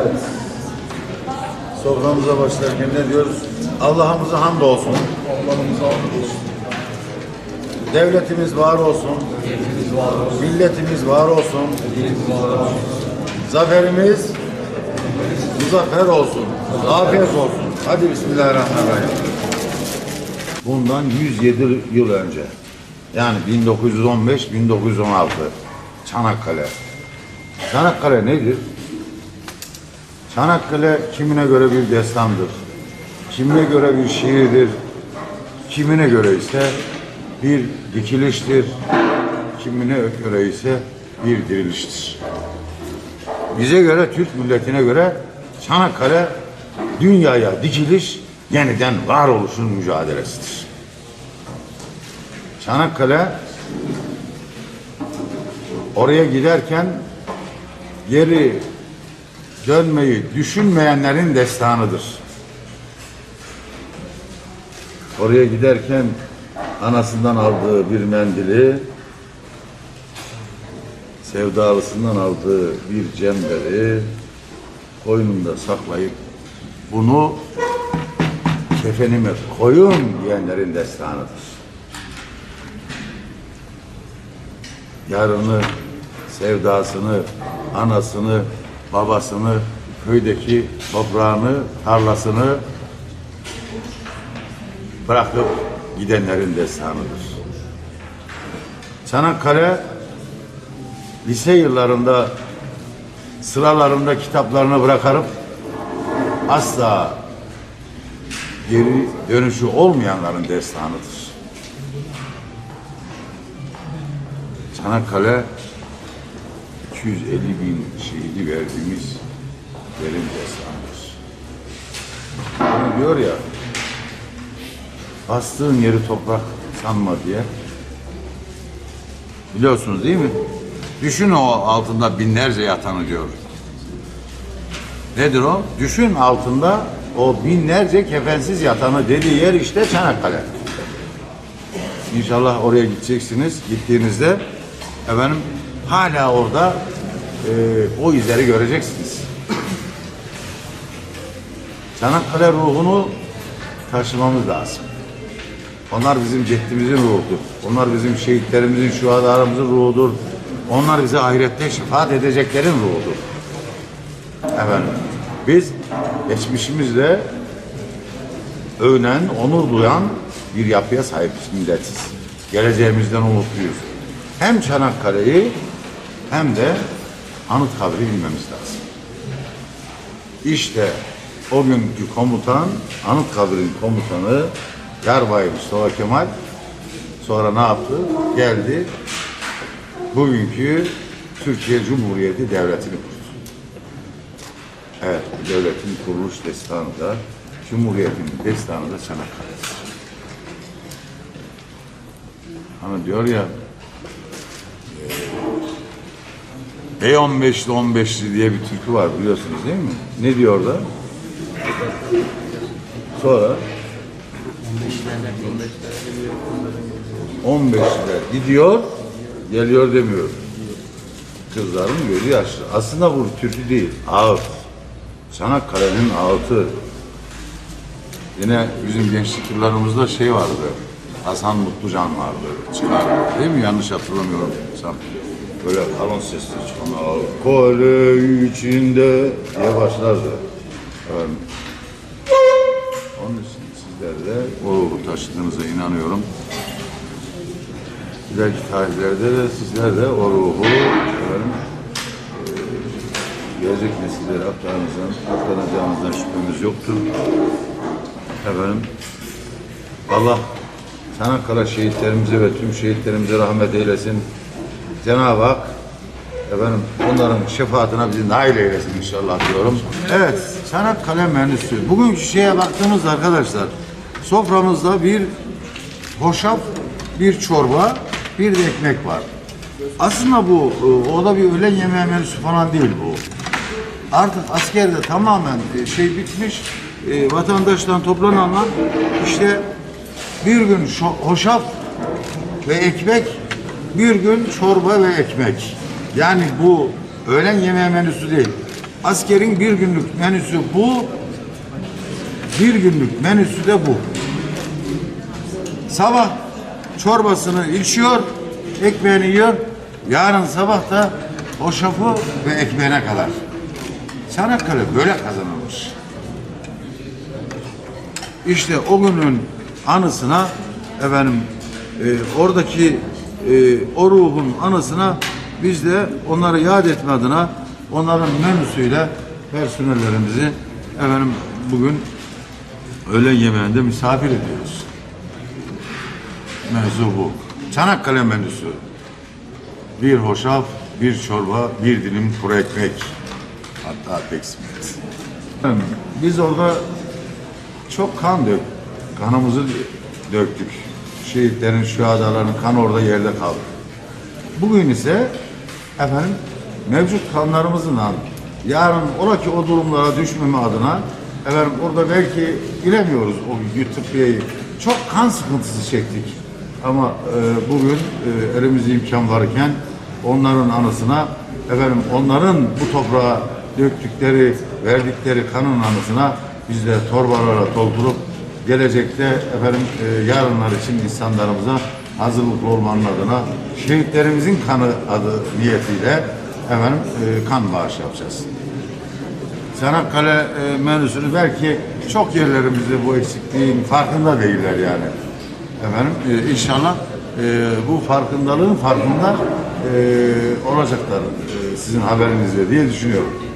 Evet. Soframıza başlarken ne diyoruz? Allah'ımıza hamd olsun. Allah'ımıza olsun. Devletimiz var olsun. Milletimiz var olsun. Zaferimiz muzaffer olsun. Afiyet olsun. Hadi Bismillahirrahmanirrahim. Bundan 107 yıl önce yani 1915-1916 Çanakkale. Çanakkale nedir? Çanakkale kimine göre bir destandır. Kimine göre bir şiirdir. Kimine göre ise bir dikiliştir. Kimine göre ise bir diriliştir. Bize göre, Türk milletine göre Çanakkale dünyaya dikiliş, yeniden varoluşun mücadelesidir. Çanakkale oraya giderken geri dönmeyi düşünmeyenlerin destanıdır. Oraya giderken anasından aldığı bir mendili, sevdalısından aldığı bir cemberi koynunda saklayıp bunu kefenime koyun diyenlerin destanıdır. Yarını, sevdasını, anasını, babasını, köydeki toprağını, tarlasını bırakıp gidenlerin destanıdır. Çanakkale lise yıllarında sıralarında kitaplarını bırakarıp asla geri dönüşü olmayanların destanıdır. Çanakkale 250 bin şehidi verdiğimiz derin destanıdır. Hani diyor ya bastığın yeri toprak sanma diye. Biliyorsunuz değil mi? Düşün o altında binlerce yatanı diyor. Nedir o? Düşün altında o binlerce kefensiz yatanı dediği yer işte Çanakkale. İnşallah oraya gideceksiniz. Gittiğinizde efendim hala orada e, o izleri göreceksiniz. Çanakkale ruhunu taşımamız lazım. Onlar bizim ceddimizin ruhudur. Onlar bizim şehitlerimizin, şuhadalarımızın ruhudur. Onlar bize ahirette şefaat edeceklerin ruhudur. Efendim, biz geçmişimizle övünen, onur duyan bir yapıya sahip milletiz. Geleceğimizden umutluyuz. Hem Çanakkale'yi hem de Anıtkabir'i bilmemiz lazım. İşte o günkü komutan, Anıtkabir'in komutanı Yarbay Mustafa Kemal sonra ne yaptı? Geldi, bugünkü Türkiye Cumhuriyeti Devleti'ni kurdu. Evet, devletin kuruluş destanı da, Cumhuriyet'in destanı da Çanakkale'dir. Hani diyor ya, e 15'li 15'li diye bir türkü var biliyorsunuz değil mi? Ne diyor da? Sonra 15'ler gidiyor, geliyor demiyor. Kızların gözü yaşlı. Aslında bu türkü değil, ağıt. Çanakkale'nin ağıtı. Yine bizim gençlik yıllarımızda şey vardı. Hasan Mutlucan vardı. Çıkar. Değil mi? Yanlış hatırlamıyorum. Sen böyle kalın sesli çıkan. Kale içinde diye başlardı. Efendim. Onun için sizler de o ruhu taşıdığınıza inanıyorum. İleriki tarihlerde de sizler de o ruhu efendim, eee, gelecek nesillere aktarınızdan, aktaracağınızdan şüphemiz yoktur. Efendim, Allah Çanakkale şehitlerimize ve tüm şehitlerimize rahmet eylesin. Cenab-ı Hak efendim onların şefaatine bizi nail eylesin inşallah diyorum. Evet, Çanakkale menüsü. Bugünkü şeye baktığımızda arkadaşlar, soframızda bir hoşaf, bir çorba, bir de ekmek var. Aslında bu, e, o da bir öğlen yemeği menüsü falan değil bu. Artık askerde tamamen e, şey bitmiş, e, vatandaştan toplananlar işte bir gün hoşaf ve ekmek, bir gün çorba ve ekmek. Yani bu öğlen yemeği menüsü değil. Askerin bir günlük menüsü bu. Bir günlük menüsü de bu. Sabah çorbasını içiyor, ekmeğini yiyor. Yarın sabah da o şafı ve ekmeğine kadar. Çanakkale böyle kazanılmış. İşte o günün anısına efendim e, oradaki e, o ruhun anısına biz de onları yad etme adına onların menüsüyle personellerimizi efendim bugün öğlen yemeğinde misafir ediyoruz. Mevzu bu. Çanakkale menüsü. Bir hoşaf, bir çorba, bir dilim kuru ekmek. Hatta peksimet. Biz orada çok kan dök, kanımızı döktük. Şehitlerin, şühadaların kanı orada yerde kaldı. Bugün ise efendim mevcut kanlarımızla yarın oradaki o durumlara düşmeme adına efendim orada belki bilemiyoruz o Tıbbiye'yi. Çok kan sıkıntısı çektik. Ama e, bugün e, elimizde imkan varken onların anısına efendim onların bu toprağa döktükleri, verdikleri kanın anısına biz de torbalara doldurup gelecekte efendim e, yarınlar için insanlarımıza hazırlıklı olmanın adına şehitlerimizin kanı adı niyetiyle efendim e, kan bağışı yapacağız. Çanakkale e, menüsünü belki çok yerlerimizde bu eksikliğin farkında değiller yani. Efendim e, inşallah e, bu farkındalığın farkında e, olacaklar e, sizin haberinizle diye düşünüyorum.